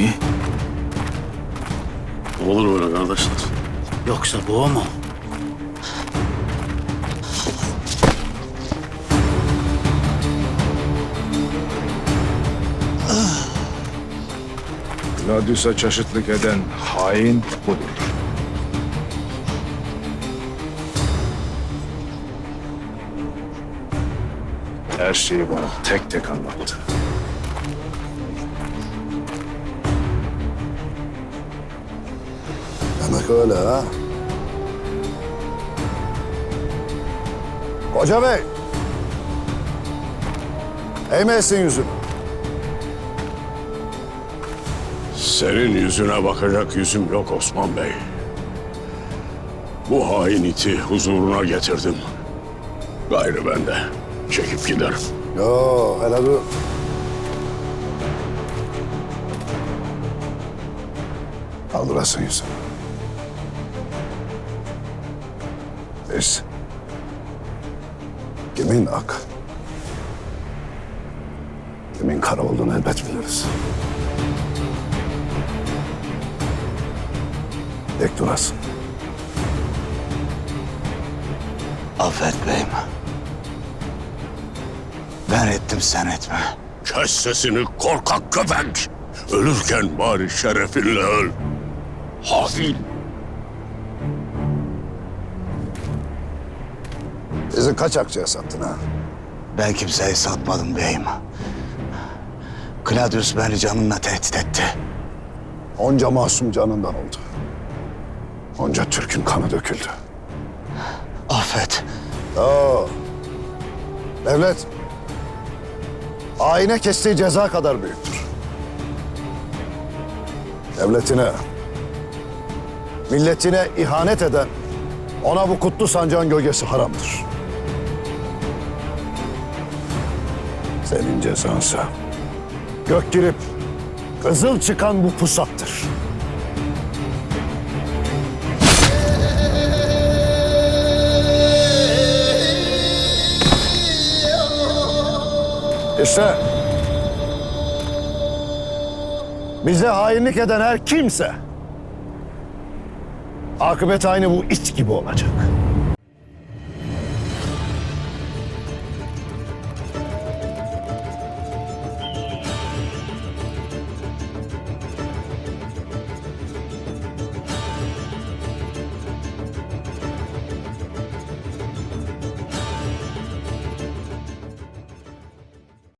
mi? Olur böyle kardeşler. Yoksa bu o mu? Gladius'a çeşitlik eden hain budur. Her şeyi bana tek tek anlattı. Demek öyle ha. Koca bey. Eğmeyesin yüzünü. Senin yüzüne bakacak yüzüm yok Osman Bey. Bu hain iti huzuruna getirdim. Gayrı ben de çekip giderim. Yo hele dur. Kaldırasın yüzünü. Biz kimin ak, kimin kara olduğunu elbet biliriz. Tek durasın. Affet beyim. Ben ettim sen etme. Kes sesini korkak köpek. Ölürken bari şerefinle öl. Hain. Bizi kaç akçeye sattın ha? Ben kimseyi satmadım beyim. Claudius beni canımla tehdit etti. Onca masum canından oldu. Onca Türk'ün kanı döküldü. Affet. Oo. Devlet, haine kestiği ceza kadar büyüktür. Devletine, milletine ihanet eden ona bu kutlu sancağın gölgesi haramdır. Senin cezansa gök girip kızıl çıkan bu pusattır. İşte bize hainlik eden her kimse akıbet aynı bu iç gibi olacak.